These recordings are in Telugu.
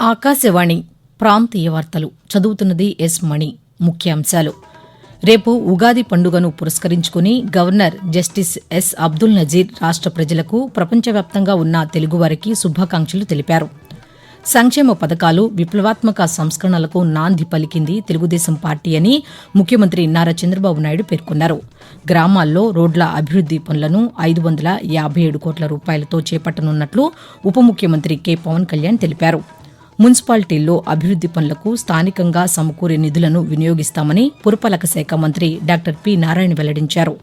ఆకాశవాణి ప్రాంతీయ వార్తలు. చదువుతున్నది ఎస్ మణి. ముఖ్యాంశాలు. రేపు ఉగాది పండుగను పురస్కరించుకుని governor justice S Abdul Nazeer రాష్ట ప్రజలకు ప్రపంచవ్యాప్తంగా ఉన్న తెలుగువారికి శుభాకాంక్షలు తెలిపారు. సంక్షేమ పథకాలు విప్లవాత్మక సంస్కరణలకు నాంది పలికింది తెలుగుదేశం పార్టీ అని ముఖ్యమంత్రి నారా చంద్రబాబు నాయుడు పేర్కొన్నారు. గ్రామాల్లో రోడ్ల అభివృద్ది పనులను ఐదు వందల యాభై ఏడు కోట్ల రూపాయలతో చేపట్టనున్నట్లు ఉప ముఖ్యమంత్రి కె. పవన్ కళ్యాణ్ తెలిపారు. మున్సిపాలిటీల్లో అభివృద్ది పనులకు స్థానికంగా సమకూరే నిధులను వినియోగిస్తామని పురపాలక శాఖ మంత్రి డాక్టర్ పి. నారాయణ వెల్లడించారు.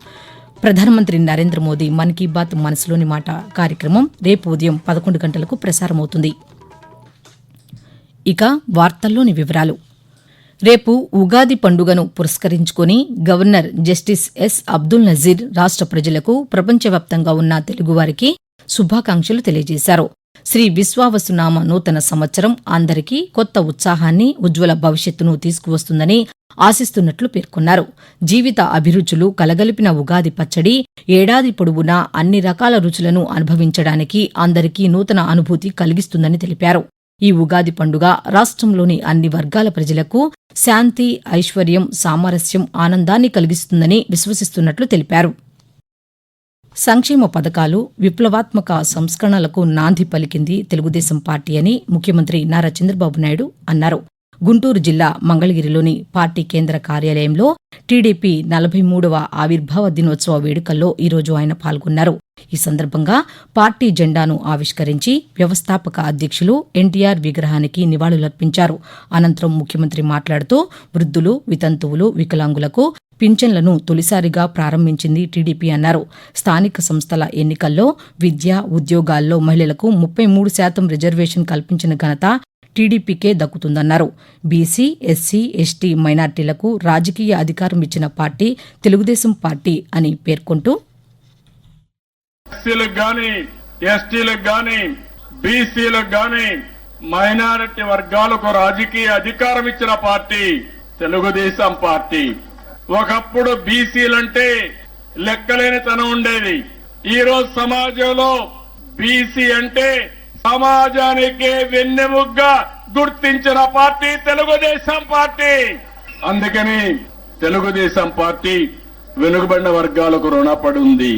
ప్రధానమంత్రి నరేంద్ర మోదీ మన్ కీ బాత్ మనసులోని మాట కార్యక్రమం రేపు ఉదయం పదకొండు గంటలకు ప్రసారమవుతుంది. ఇక వార్తల్లోని వివరాలు. రేపు ఉగాది పండుగను పురస్కరించుకుని governor justice S Abdul Nazeer రాష్ట ప్రజలకు ప్రపంచవ్యాప్తంగా ఉన్న తెలుగువారికి శుభాకాంక్షలు తెలియజేశారు. శ్రీ విశ్వావసునామ నూతన సంవత్సరం అందరికీ కొత్త ఉత్సాహాన్ని ఉజ్వల భవిష్యత్తును తీసుకువస్తుందని ఆశిస్తున్నట్లు పేర్కొన్నారు. జీవిత అభిరుచులు కలగలిపిన ఉగాది పచ్చడి ఏడాది పొడవునా అన్ని రకాల రుచులను అనుభవించడానికి అందరికీ నూతన అనుభూతి కలిగిస్తుందని తెలిపారు. ఈ ఉగాది పండుగ రాష్ట్రంలోని అన్ని వర్గాల ప్రజలకు శాంతి ఐశ్వర్యం సామరస్యం ఆనందాన్ని కలిగిస్తుందని విశ్వసిస్తున్నట్లు తెలిపారు. సంక్షేమ పథకాలు విప్లవాత్మక సంస్కరణలకు నాంది పలికింది తెలుగుదేశం పార్టీ అని ముఖ్యమంత్రి నారా చంద్రబాబు నాయుడు అన్నారు. గుంటూరు జిల్లా మంగళగిరిలోని పార్టీ కేంద్ర కార్యాలయంలో టీడీపీ నలభై మూడవ ఆవిర్భావ దినోత్సవ వేడుకల్లో ఈరోజు ఆయన పాల్గొన్నారు. ఈ సందర్భంగా పార్టీ జెండాను ఆవిష్కరించి వ్యవస్థాపక అధ్యక్షులు ఎన్టీఆర్ విగ్రహానికి నివాళులర్పించారు. అనంతరం ముఖ్యమంత్రి మాట్లాడుతూ వృద్ధులు వితంతువులు వికలాంగులకు పింఛన్లను తొలిసారిగా ప్రారంభించింది టీడీపీ అన్నారు. స్థానిక సంస్థల ఎన్నికల్లో విద్య ఉద్యోగాల్లో మహిళలకు ముప్పై మూడు శాతం రిజర్వేషన్ కల్పించిన ఘనత టీడీపీకే దక్కుతుందన్నారు. బీసీ ఎస్సీ ఎస్టీ మైనార్టీలకు రాజకీయ అధికారం ఇచ్చిన పార్టీ తెలుగుదేశం పార్టీ అని పేర్కొంటూ ఎస్సీలకు గాని ఎస్టీలకు గాని బీసీలకు గాని మైనారిటీ వర్గాలకు రాజకీయ అధికారం ఇచ్చిన పార్టీ తెలుగుదేశం పార్టీ. ఒకప్పుడు బీసీలంటే లెక్కలేనితనం ఉండేది. ఈ రోజు సమాజంలో బీసీ అంటే సమాజానికి వెన్నెముగ్గ గుర్తించిన పార్టీ తెలుగుదేశం పార్టీ. అందుకని తెలుగుదేశం పార్టీ వెనుకబడిన వర్గాలకు రుణపడి ఉంది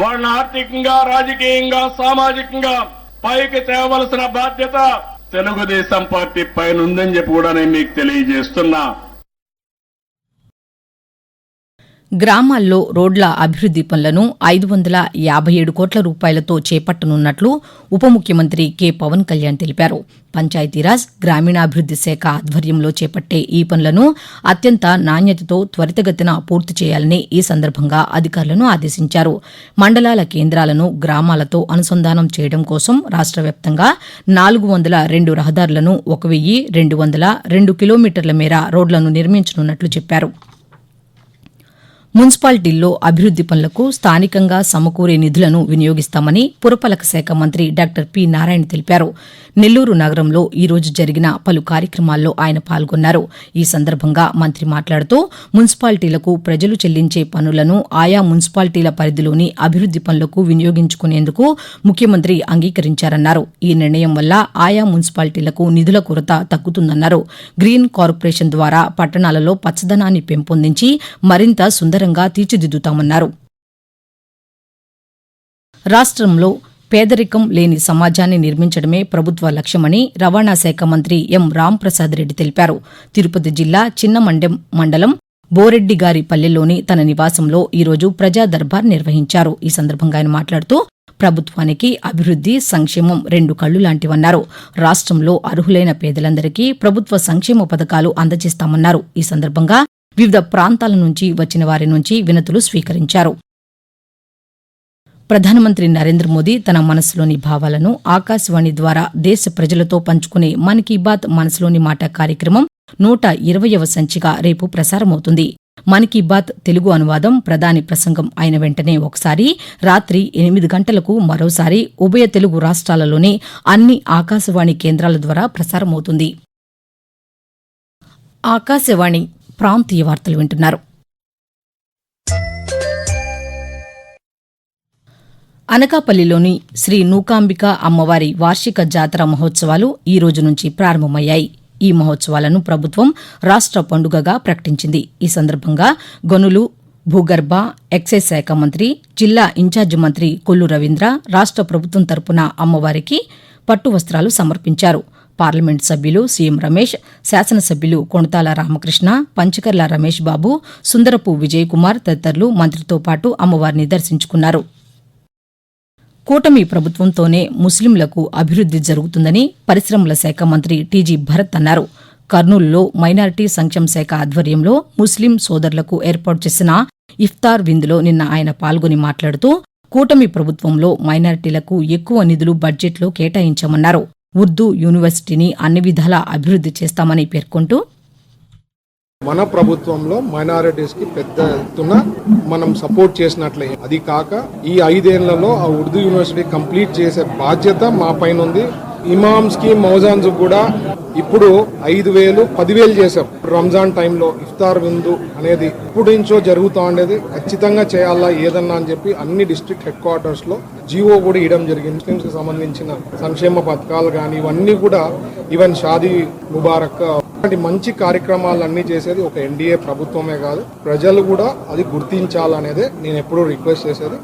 వాళ్ళని ఆర్థికంగా రాజకీయంగా సామాజికంగా పైకి తేవలసిన బాధ్యత తెలుగుదేశం పార్టీ పైన ఉందని చెప్పి కూడా నేను మీకు తెలియజేస్తున్నా. గ్రామాల్లో రోడ్ల అభివృద్ది పనులను ఐదు వందల యాభై ఏడు కోట్ల రూపాయలతో చేపట్టనున్నట్లు ఉప ముఖ్యమంత్రి కె. పవన్ కళ్యాణ్ తెలిపారు. పంచాయతీరాజ్ గ్రామీణాభివృద్ది శాఖ ఆధ్వర్యంలో చేపట్టే ఈ పనులను అత్యంత నాణ్యతతో త్వరితగతిన పూర్తి చేయాలని ఈ సందర్భంగా అధికారులను ఆదేశించారు. మండలాల కేంద్రాలను గ్రామాలతో అనుసంధానం చేయడం కోసం రాష్ట్ర వ్యాప్తంగా నాలుగు వందల రెండు రహదారులను ఒక వెయ్యి రెండు వందల రెండు కిలోమీటర్ల మేర రోడ్లను నిర్మించనున్నట్లు చెప్పారు. మున్సిపాలిటీల్లో అభివృద్ది పనులకు స్థానికంగా సమకూరే నిధులను వినియోగిస్తామని పురపాలక శాఖ మంత్రి డాక్టర్ పి నారాయణ తెలిపారు. నెల్లూరు నగరంలో ఈరోజు జరిగిన పలు కార్యక్రమాల్లో ఆయన పాల్గొన్నారు. ఈ సందర్భంగా మంత్రి మాట్లాడుతూ మున్సిపాలిటీలకు ప్రజలు చెల్లించే పనులను ఆయా మున్సిపాలిటీల పరిధిలోని అభివృద్ది పనులకు వినియోగించుకునేందుకు ముఖ్యమంత్రి అంగీకరించారన్నారు. ఈ నిర్ణయం వల్ల ఆయా మున్సిపాలిటీలకు నిధుల కొరత తగ్గుతుందన్నారు. గ్రీన్ కార్పొరేషన్ ద్వారా పట్టణాలలో పచ్చదనాన్ని పెంపొందించి మరింత సుందరంగా తీర్చిదిద్దుతామన్నారు. రాష్ట్రంలో పేదరికం లేని సమాజాన్ని నిర్మించడమే ప్రభుత్వ లక్ష్యమని రవాణా శాఖ మంత్రి ఎం. రాంప్రసాద్ రెడ్డి తెలిపారు. తిరుపతి జిల్లా చిన్నమండెం మండలం బోరెడ్డిగారి పల్లెలోని తన నివాసంలో ఈరోజు ప్రజా దర్బార్ నిర్వహించారు. ఈ సందర్భంగా ఆయన మాట్లాడుతూ ప్రభుత్వానికి అభివృద్ది సంక్షేమం రెండు కళ్ళు లాంటివన్నారు. రాష్ట్రంలో అర్హులైన పేదలందరికీ ప్రభుత్వ సంక్షేమ పథకాలు అందజేస్తామన్నారు. ఈ సందర్భంగా వివిధ ప్రాంతాల నుంచి వచ్చిన వారి నుంచి వినతులు స్వీకరించారు. ప్రధానమంత్రి నరేంద్ర మోదీ తన మనసులోని భావాలను ఆకాశవాణి ద్వారా దేశ ప్రజలతో పంచుకునే మన్ కీ బాత్ మనసులోని మాట కార్యక్రమం నూట ఇరవయవ సంచిక రేపు ప్రసారమవుతుంది. మన్ కీ బాత్ తెలుగు అనువాదం ప్రధాని ప్రసంగం అయిన వెంటనే ఒకసారి రాత్రి ఎనిమిది గంటలకు మరోసారి ఉభయ తెలుగు రాష్ట్రాలలోని అన్ని ఆకాశవాణి కేంద్రాల ద్వారా ప్రసారమవుతుంది. ఆకాశవాణి ప్రాంతీయ వార్తలు వింటున్నారు. అనకాపల్లిలోని శ్రీ నూకాంబిక అమ్మవారి వార్షిక జాతర మహోత్సవాలు ఈ రోజు నుంచి ప్రారంభమయ్యాయి. ఈ మహోత్సవాలను ప్రభుత్వం రాష్ట్ర పండుగగా ప్రకటించింది. ఈ సందర్భంగా గనులు భూగర్భ ఎక్సైజ్ శాఖ మంత్రి జిల్లా ఇన్ఛార్జి మంత్రి కొల్లు రవీంద్ర రాష్ట్ర ప్రభుత్వం తరపున అమ్మవారికి పట్టు వస్త్రాలు సమర్పించారు. పార్లమెంట్ సభ్యులు సీఎం రమేష్ శాసనసభ్యులు కొణతాల రామకృష్ణ పంచకర్ల రమేష్ బాబు సుందరపు విజయ్ కుమార్ తదితరులు మంత్రితో పాటు అమ్మవారిని దర్శించుకున్నారు. కూటమి ప్రభుత్వంతోనే ముస్లింలకు అభివృద్ది జరుగుతుందని పరిశ్రమల శాఖ మంత్రి టీజీ భరత్ అన్నారు. కర్నూలులో మైనారిటీ సంక్షేమ శాఖ ఆధ్వర్యంలో ముస్లిం సోదరులకు ఏర్పాటు చేసిన ఇఫ్తార్ విందులో నిన్న ఆయన పాల్గొని మాట్లాడుతూ కూటమి ప్రభుత్వంలో మైనారిటీలకు ఎక్కువ నిధులు బడ్జెట్లో కేటాయించామన్నారు. ఉర్దూ యూనివర్సిటీని అన్ని విధాలా అభివృద్ధి చేస్తామని పేర్కొంటూ మన ప్రభుత్వంలో మైనారిటీస్కి పెద్ద ఎత్తున మనం సపోర్ట్ చేసినట్లే. అది కాక ఈ ఐదేళ్ళలో ఆ ఉర్దూ యూనివర్సిటీ కంప్లీట్ చేసే బాధ్యత మా పైన ఉంది. ఇమామ్స్కి మౌజాన్స్ కూడా ఇప్పుడు ఐదు వేలు పదివేలు చేశాం. రంజాన్ టైంలో ఇఫ్తార్ విందు అనేది ఇప్పుడు నుంచో జరుగుతూ ఉండేది. ఖచ్చితంగా చేయాలా ఏదన్నా అని చెప్పి అన్ని డిస్ట్రిక్ట్ హెడ్ క్వార్టర్స్లో జీవో కూడా ఇవ్వడం జరిగింది. ముస్లింస్కి సంబంధించిన సంక్షేమ పథకాలు కానీ ఇవన్నీ కూడా ఈవెన్ షాదీ ముబారక్ అలాంటి మంచి కార్యక్రమాలన్నీ చేసేది ఒక ఎన్డీఏ ప్రభుత్వమే కాదు. ప్రజలు కూడా అది గుర్తించాలనేదే నేను ఎప్పుడూ రిక్వెస్ట్ చేసేది.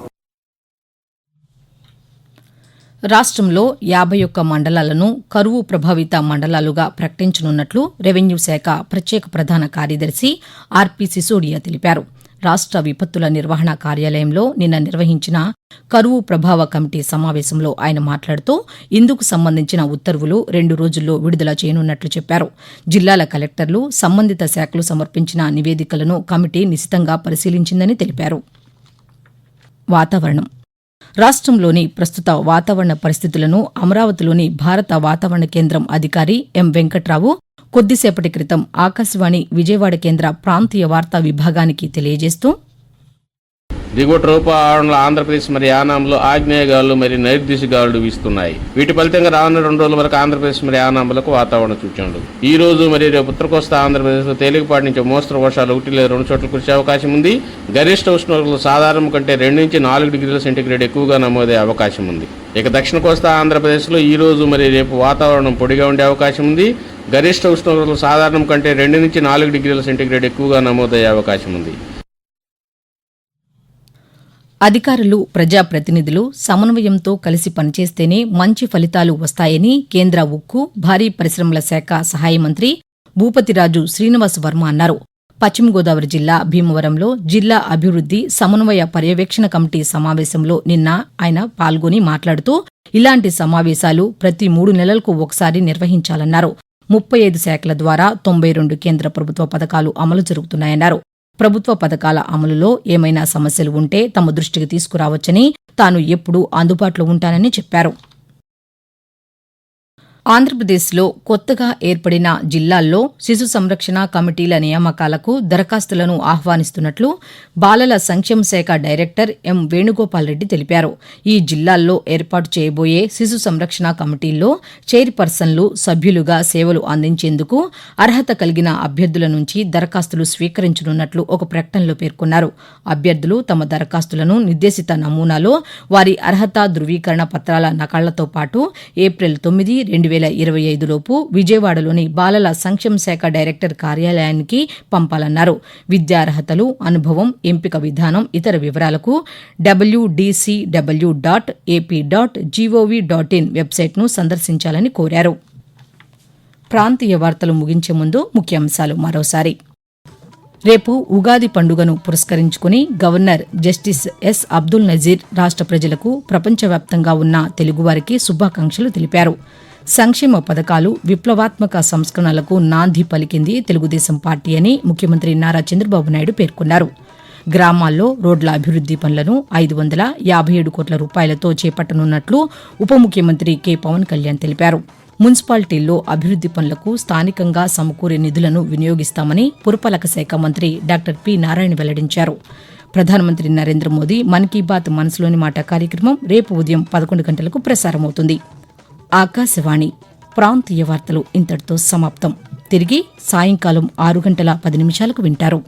రాష్ట్రంలో యాభై ఒక్క మండలాలను కరువు ప్రభావిత మండలాలుగా ప్రకటించనున్నట్లు రెవెన్యూ శాఖ ప్రత్యేక ప్రధాన కార్యదర్శి ఆర్పి సిసోడియా తెలిపారు. రాష్ట్ర విపత్తుల నిర్వహణ కార్యాలయంలో నిన్న నిర్వహించిన కరువు ప్రభావ కమిటీ సమావేశంలో ఆయన మాట్లాడుతూ ఇందుకు సంబంధించిన ఉత్తర్వులు రెండు రోజుల్లో విడుదల చేయనున్నట్లు చెప్పారు. జిల్లాల కలెక్టర్లు సంబంధిత శాఖలు సమర్పించిన నివేదికలను కమిటీ నిశితంగా పరిశీలించిందని తెలిపారు. వాతావరణం రాష్ట్రంలోని ప్రస్తుత వాతావరణ పరిస్థితులను అమరావతిలోని భారత వాతావరణ కేంద్రం అధికారి ఎం వెంకట్రావు కొద్దిసేపటి క్రితం ఆకాశవాణి విజయవాడ కేంద్ర ప్రాంతీయ వార్తా విభాగానికి తెలియజేస్తూ దిగువ రూపావరణలో ఆంధ్రప్రదేశ్ మరి యానాంలో ఆగ్నేయ గాలులు మరి నైరుదిశ గాలులు వీస్తున్నాయి. వీటి ఫలితంగా రానున్న రెండు రోజుల వరకు ఆంధ్రప్రదేశ్ మరి యానాంలకు వాతావరణ సూచనలు ఈ రోజు మరి రేపు ఉత్తర కోస్తా ఆంధ్రప్రదేశ్లో తేలికపాటి నుంచి మోస్తరు వర్షాలు ఒకటి లేదా రెండు చోట్ల కురిసే అవకాశం ఉంది. గరిష్ట ఉష్ణోగ్రతలు సాధారణం కంటే రెండు నుంచి నాలుగు డిగ్రీల సెంటీగ్రేడ్ ఎక్కువగా నమోదయ్యే అవకాశం ఉంది. ఇక దక్షిణ కోస్తా ఆంధ్రప్రదేశ్లో ఈ రోజు మరి రేపు వాతావరణం పొడిగా ఉండే అవకాశం ఉంది. గరిష్ట ఉష్ణోగ్రతలు సాధారణం కంటే రెండు నుంచి నాలుగు డిగ్రీల సెంటీగ్రేడ్ ఎక్కువగా నమోదయ్యే అవకాశం ఉంది. అధికారులు ప్రజాప్రతినిధులు సమన్వయంతో కలిసి పనిచేస్తేనే మంచి ఫలితాలు వస్తాయని కేంద్ర ఉక్కు భారీ పరిశ్రమల శాఖ సహాయ మంత్రి భూపతిరాజు శ్రీనివాస్ వర్మ అన్నారు. పశ్చిమ గోదావరి జిల్లా భీమవరంలో జిల్లా అభివృద్ది సమన్వయ పర్యవేక్షణ కమిటీ సమావేశంలో నిన్న ఆయన పాల్గొని మాట్లాడుతూ ఇలాంటి సమావేశాలు ప్రతి మూడు నెలలకు ఒకసారి నిర్వహించాలన్నారు. ముప్పై ఐదు శాఖల ద్వారా తొంభై రెండు కేంద్ర ప్రభుత్వ పథకాలు అమలు జరుగుతున్నాయన్నారు. ప్రభుత్వ పథకాల అమలులో ఏమైనా సమస్యలు ఉంటే తమ దృష్టికి తీసుకురావచ్చని తాను ఎప్పుడూ అందుబాటులో ఉంటానని చెప్పారు. ఆంధ్రప్రదేశ్లో కొత్తగా ఏర్పడిన జిల్లాల్లో శిశు సంరక్షణ కమిటీల నియామకాలకు దరఖాస్తులను ఆహ్వానిస్తున్నట్లు బాలల సంక్షేమ శాఖ డైరెక్టర్ ఎం వేణుగోపాల్ రెడ్డి తెలిపారు. ఈ జిల్లాల్లో ఏర్పాటు చేయబోయే శిశు సంరక్షణ కమిటీల్లో చైర్పర్సన్లు సభ్యులుగా సేవలు అందించేందుకు అర్హత కలిగిన అభ్యర్థుల నుంచి దరఖాస్తులు స్వీకరించనున్నట్లు ఒక ప్రకటనలో పేర్కొన్నారు. అభ్యర్థులు తమ దరఖాస్తులను నిర్దేశిత నమూనాలో వారి అర్హత ధృవీకరణ పత్రాల నకళ్ళతో పాటు ఏప్రిల్ తొమ్మిది రెండు వేల ఇరవై ఐదులోపు విజయవాడలోని బాలల సంక్షేమ శాఖ డైరెక్టర్ కార్యాలయానికి పంపాలన్నారు. విద్యార్హతలు అనుభవం ఎంపిక విధానం ఇతర వివరాలకు WDCW dot AP dot GOV dot in వెబ్సైట్ను సందర్శించాలని కోరారు. ప్రాంతీయ వార్తలు ముగించే ముందు ముఖ్యాంశాలు మరోసారి. రేపు ఉగాది పండుగను పురస్కరించుకుని governor justice S Abdul Nazeer రాష్ట్ర ప్రజలకు ప్రపంచవ్యాప్తంగా ఉన్న తెలుగువారికి శుభాకాంక్షలు తెలిపారు. సంక్షేమ పథకాలు విప్లవాత్మక సంస్కరణలకు నాంది పలికింది తెలుగుదేశం పార్టీ అని ముఖ్యమంత్రి నారా చంద్రబాబు నాయుడు పేర్కొన్నారు. గ్రామాల్లో రోడ్ల అభివృద్ది పనులను ఐదు వందల యాభై ఏడు కోట్ల రూపాయలతో చేపట్టనున్నట్లు ఉప ముఖ్యమంత్రి కె. పవన్ కళ్యాణ్ తెలిపారు. మున్సిపాలిటీల్లో అభివృద్ది పనులకు స్థానికంగా సమకూరే నిధులను వినియోగిస్తామని పురపాలక శాఖ మంత్రి డాక్టర్ పి. నారాయణ వెల్లడించారు. ప్రధానమంత్రి నరేంద్ర మోదీ మన్ కీ బాత్ మనసులోని మాట కార్యక్రమం రేపు ఉదయం పదకొండు గంటలకు ప్రసారమవుతుంది. ఆకాశవాణి ప్రాంతీయ వార్తలు ఇంతటితో సమాప్తం. తిరిగి సాయంకాలం ఆరు గంటల పది నిమిషాలకు వింటారు.